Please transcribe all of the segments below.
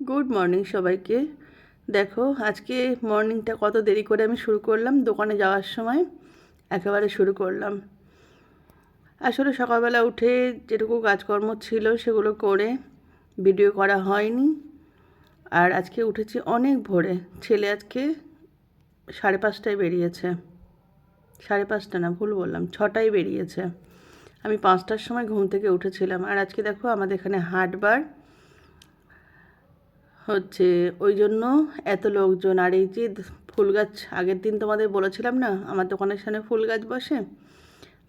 Good morning সবাইকে। দেখো, আজকে মর্নিংটা কত দেরি করে আমি শুরু করলাম? দোকানে যাওয়ার সময় একেবারে শুরু করলাম। আসলে সকালবেলা উঠে যেটুকু কাজকর্ম ছিল সেগুলো করে ভিডিও করা হয়নি। আর আজকে উঠেছি অনেক ভোরে। ছেলে আজকে সাড়ে পাঁচটায় বেরিয়েছে। সাড়ে পাঁচটা না, ভুল বললাম, ছটায় বেরিয়েছে। আমি পাঁচটার সময় ঘুম থেকে উঠেছিলাম। আর আজকে দেখো আমাদের এখানে হাটবার হচ্ছে ওই জন্য এত লোকজন, আর এই যে ফুল গাছ, আগের দিন তোমাদের বলেছিলাম না, আমার দোকানের সামনে ফুল গাছ বসে,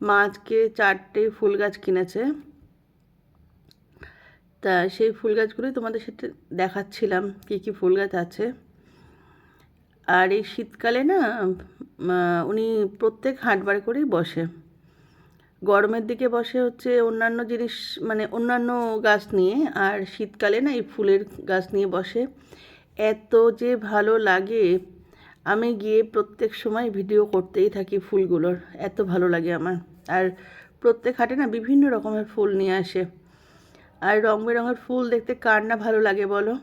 মা আজকে চারটে ফুল গাছ কিনেছে। তা সেই ফুল গাছগুলোই তোমাদের সাথে দেখাচ্ছিলাম, কী কী ফুল গাছ আছে। আর এই শীতকালে না উনি প্রত্যেক হাটবার করেই বসে। গরমের দিকে বসে হচ্ছে অন্যান্য জিনিস মানে অন্যান্য গাছ নিয়ে, আর শীতকালে না এই ফুলের গাছ নিয়ে বসে। এত যে ভালো লাগে, আমি গিয়ে প্রত্যেক সময় ভিডিও করতেই থাকি ফুলগুলোর, এত ভালো লাগে আমার। আর প্রত্যেক হাটে না বিভিন্ন রকমের ফুল নিয়ে আসে। আর রং বেরঙের ফুল দেখতে কার না ভালো লাগে বলো?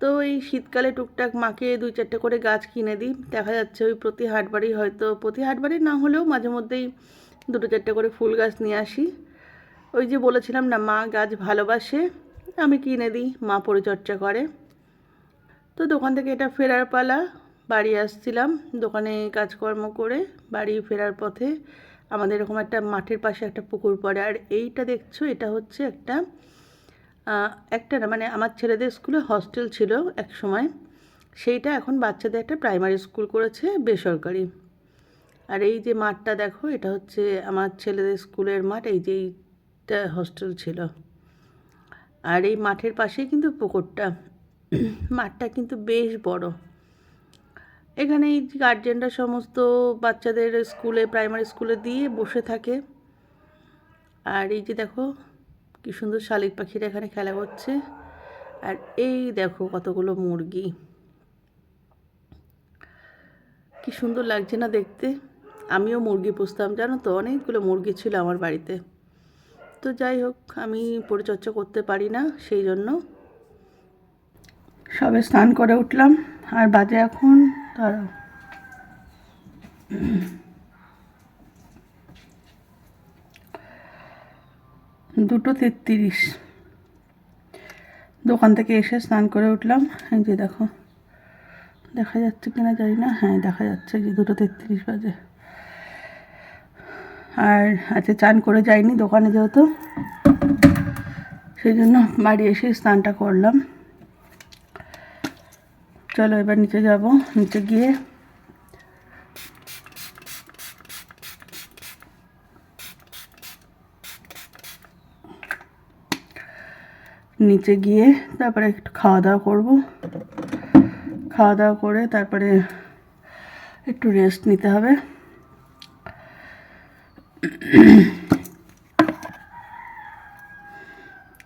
তো এই শীতকালে টুকটাক মাকে দুই চারটে করে গাছ কিনে দিই। দেখা যাচ্ছে ওই প্রতি হাটবারই হয়তো, প্রতি হাটবারই না হলেও মাঝে মধ্যেই দুটো চারটে করে ফুল গাছ নিয়ে আসি। ওই যে বলেছিলাম না, মা গাছ ভালোবাসে, আমি কিনে দিই, মা পরিচর্যা করে। তো দোকান থেকে এটা ফেরার পালা, বাড়ি আসছিলাম, দোকানে কাজকর্ম করে বাড়ি ফেরার পথে আমাদের এরকম একটা মাঠের পাশে একটা পুকুর পড়ে। আর এইটা দেখছ, এটা হচ্ছে একটা একটা না মানে আমার ছেলেদের স্কুলে হস্টেল ছিল এক সময়। সেইটা এখন বাচ্চাদের একটা প্রাইমারি স্কুল করেছে বেসরকারি। আর এই যে মাঠটা দেখো, এটা হচ্ছে আমার ছেলেদের স্কুলের মাঠ, এই যে এইটা হস্টেল ছিল। আর এই মাঠের পাশেই কিন্তু পুকুরটা। মাঠটা কিন্তু বেশ বড়। এখানে এই গার্জেনরা সমস্ত বাচ্চাদের স্কুলে প্রাইমারি স্কুলে দিয়ে বসে থাকে। আর এই যে দেখো, কি সুন্দর শালিক পাখিরা এখানে খেলা করছে। আর এই দেখো কতগুলো মুরগি। কি সুন্দর লাগছে না দেখতে। আমিও মুরগি পুষতাম, জানো তো? অনেকগুলো মুরগি ছিল আমার বাড়িতে। তো যাই হোক, আমি পরিচর্যা করতে পারি না, সেই জন্য সবে স্নান করে উঠলাম। আর বাজে এখন, দাঁড়াও। দুটো তেত্রিশ। দোকান থেকে এসে স্নান করে উঠলাম। এই যে দেখো, দেখা যাচ্ছে কিনা জানি না। হ্যাঁ দেখা যাচ্ছে যে দুটো তেত্রিশ বাজে। আর আজকে চান করে যাইনি দোকানে যেহেতু সেই জন্য বাড়ি এসে স্নানটা করলাম। চলো এবার নিচে যাব, নিচে গিয়ে নিচে গিয়ে তারপরে একটু খাওয়া দাওয়া করব। খাওয়া দাওয়া করে তারপরে একটু রেস্ট নিতে হবে।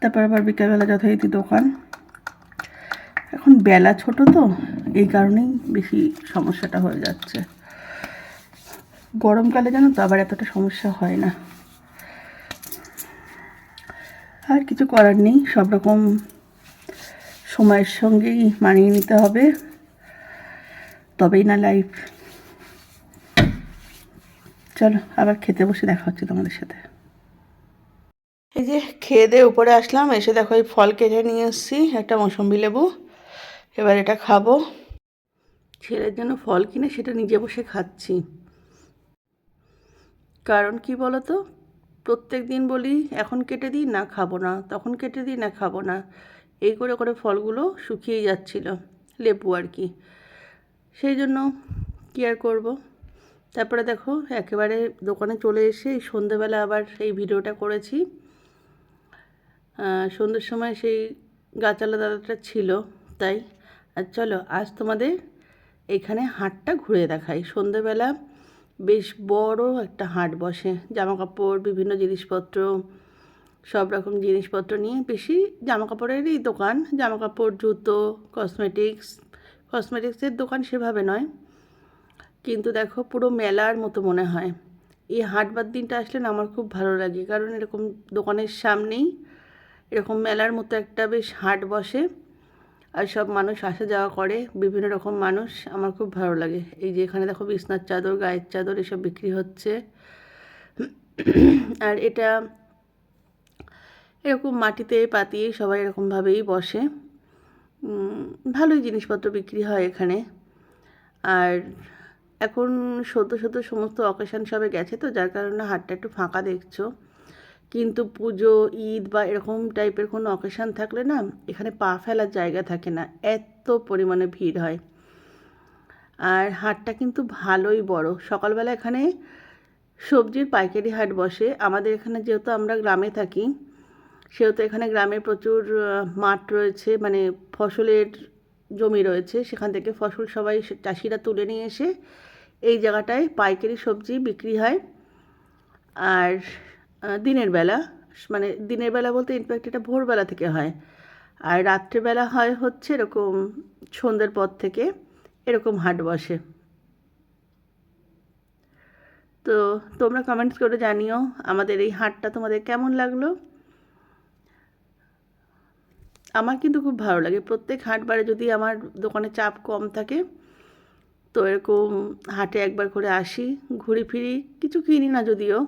তারপর আবার বিকেলবেলা যথারীতি দোকান। এখন বেলা ছোট তো, এই কারণেই বেশি সমস্যাটা হয়ে যাচ্ছে। গরমকালে জানো তো আবার এতটা সমস্যা হয় না। আর কিছু করার নেই, সব রকম সময়ের সঙ্গেই মানিয়ে নিতে হবে। তবেই না লাইফ চলো, আবার খেতে বসে দেখা হচ্ছে তোমাদের সাথে। এই যে খেয়ে দিয়ে উপরে আসলাম, এসে দেখো এই ফল কেটে নিয়ে এসেছি, একটা মৌসম্বি লেবু। এবার এটা খাব। ছেলের জন্য ফল কিনে সেটা নিজে বসে খাচ্ছি। কারণ কি বলো তো প্রত্যেক দিন বলি, এখন কেটে দিই, না খাব না। তখন কেটে দিই, না খাব না। এই করে করে ফলগুলো শুকিয়ে যাচ্ছিল, লেবু আর কি। সেই জন্য কী আর করব? তারপরে দেখো, একেবারে দোকানে চলে এসে এই সন্ধেবেলা আবার এই ভিডিওটা করেছি। সন্ধ্যের সময় সেই গাছালা দাদাটা ছিল, তাই। আর চলো, আজ তোমাদের এখানে হাটটা ঘুরে দেখাই। সন্ধেবেলা বেশ বড় একটা হাট বসে। জামা কাপড় বিভিন্ন জিনিসপত্র, সব রকম জিনিসপত্র নিয়ে বেশি জামা কাপড়েরই দোকান। জামা কাপড় জুতো কসমেটিক্স কসমেটিক্সের দোকান সেভাবে নয়। কিন্তু দেখো পুরো মেলার মতো মনে হয়। এই হাটবার দিনটা আসলে না আমার খুব ভালো লাগে। কারণ এরকম দোকানের সামনেই এরকম মেলার মতো একটা বেশ হাট বসে আর সব মানুষ আসা যাওয়া করে, বিভিন্ন রকম মানুষ। আমার খুব ভালো লাগে। এই যে এখানে দেখো বিছনার চাদর, গায়ের চাদর এসব বিক্রি হচ্ছে। আর এটা এরকম মাটিতে পাতিয়ে সবাই এরকমভাবেই বসে। ভালোই জিনিসপত্র বিক্রি হয় এখানে। আর এখন সদ্য সদ্য সমস্ত অকেশান সবে গেছে তো, যার কারণে হাটটা একটু ফাঁকা দেখছ। কিন্তু পুজো, ঈদ বা এরকম টাইপের কোনো অকেশান থাকলে না, এখানে পা ফেলার জায়গা থাকে না, এত পরিমাণে ভিড় হয়। আর হাটটা কিন্তু ভালোই বড়। সকালবেলা এখানে সবজির পাইকারি হাট বসে। আমাদের এখানে যেহেতু আমরা গ্রামে থাকি, সেহেতু এখানে গ্রামে প্রচুর মাঠ রয়েছে মানে ফসলের জমি রয়েছে। সেখান থেকে ফসল সবাই চাষিরা তুলে নিয়ে এসে এই জায়গাটায় পাইকারি সবজি বিক্রি হয়। আর দিনের বেলা মানে দিনের বেলা বলতে ইনফ্যাক্ট এটা ভোরবেলা থেকে হয়। আর রাত্রেবেলা হয় হচ্ছে এরকম সন্ধ্যের পর থেকে এরকম হাট বসে। তো তোমরা কমেন্টস করে জানিও আমাদের এই হাটটা তোমাদের কেমন লাগল? আমার কিন্তু খুব ভালো লাগে। প্রত্যেক হাটবারে যদি আমার দোকানে চাপ কম থাকে তো এরকম হাটে একবার করে আসি, ঘুরি ফিরি, কিছু কিনি না যদিও।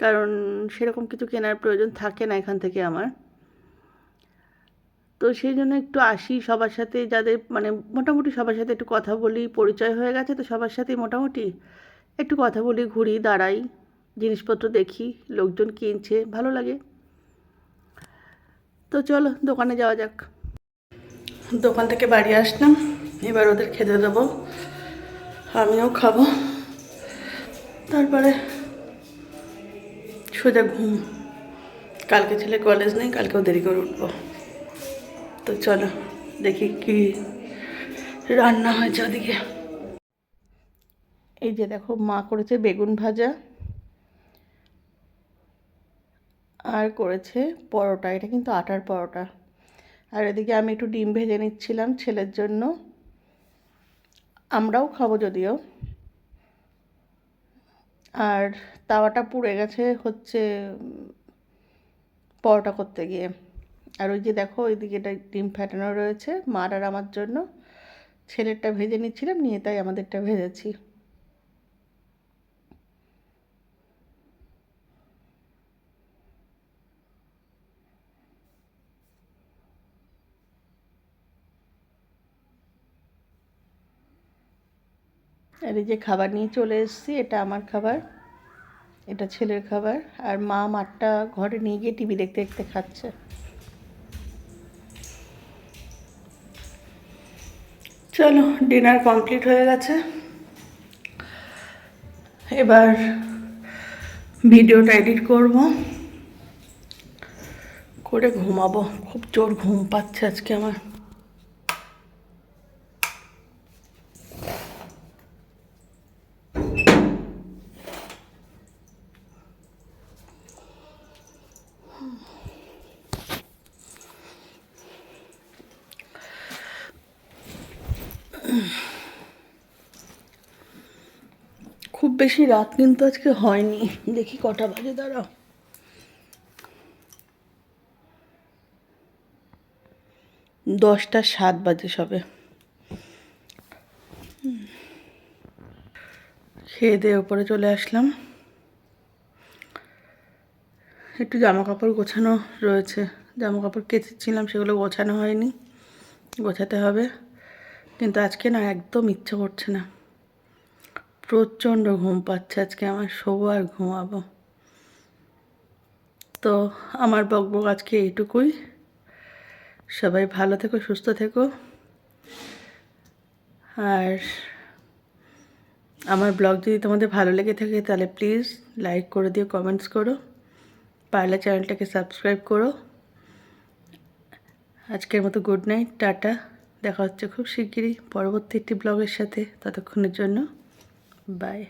কারণ সেরকম কিছু কেনার প্রয়োজন থাকে না এখান থেকে আমার। তো সেই জন্য একটু আসি সবার সাথে, যাদের মানে মোটামুটি সবার সাথে একটু কথা বলি, পরিচয় হয়ে গেছে তো সবার সাথেই মোটামুটি একটু কথা বলি, ঘুরি, দাঁড়াই, জিনিসপত্র দেখি, লোকজন কিনছে, ভালো লাগে। তো চলো দোকানে যাওয়া যাক। দোকান থেকে বাড়ি আসলাম, এবার ওদের খেতে দেবো। আমিও খাব। তারপরে সোজা ঘুম। কালকে ছেলে কলেজ নেই, কালকেও দেরি করে উঠবো। তো চলো, দেখি কি রান্না হয়েছে ওদিকে এই যে দেখো, মা করেছে বেগুন ভাজা আর করেছে পরোটা। এটা কিন্তু আটার পরোটা। আর এদিকে আমি একটু ডিম ভেজে নিচ্ছিলাম ছেলের জন্য। আমরাও খাব যদিও। আর তাওয়াটা পুড়ে গেছে হচ্ছে পরোটা করতে গিয়ে। আর ওই যে দেখো, ওইদিকে ডিম ফ্যাটানো রয়েছে মার আর আমার জন্য। ছেলেরটা ভেজে নিচ্ছিলাম, নিয়ে তাই আমাদেরটা ভেজেছি। আর এই যে খাবার নিয়ে চলে এসেছি, এটা আমার খাবার, এটা ছেলের খাবার। আর মা মাঠটা ঘরে নিয়ে গিয়ে টিভি দেখতে দেখতে খাচ্ছে। চলো, ডিনার কমপ্লিট হয়ে গেছে। এবার ভিডিওটা এডিট করব। করে ঘুমাবো। খুব জোর ঘুম পাচ্ছে আজকে আমার। খুব বেশি রাত কিন্তু আজকে হয়নি। দেখি কটা বাজে, দাঁড়াও। দশটা সাত বাজে সবে। খেয়ে দিয়ে ওপরে চলে আসলাম। একটু জামা কাপড় গোছানো রয়েছে। জামা কাপড় কেচেছিলাম, সেগুলো গোছানো হয়নি। গোছাতে হবে। কিন্তু আজকে না একদম ইচ্ছে করছে না। প্রচণ্ড ঘুম পাচ্ছে আজকে, আমার শোবো আর ঘুমাবো। তো আমার বকবক আজকে এইটুকুই। সবাই ভালো থেকো, সুস্থ থেকো। আর আমার ব্লগ যদি তোমাদের ভালো লেগে থাকে, তাহলে প্লিজ লাইক করে দিও, কমেন্টস করো। পারলে চ্যানেলটাকে সাবস্ক্রাইব করো। আজকের মতো গুড নাইট, টাটা। দেখা হচ্ছে খুব শিগগিরই পরবর্তী একটি ব্লগের সাথে ততক্ষণের জন্য বাই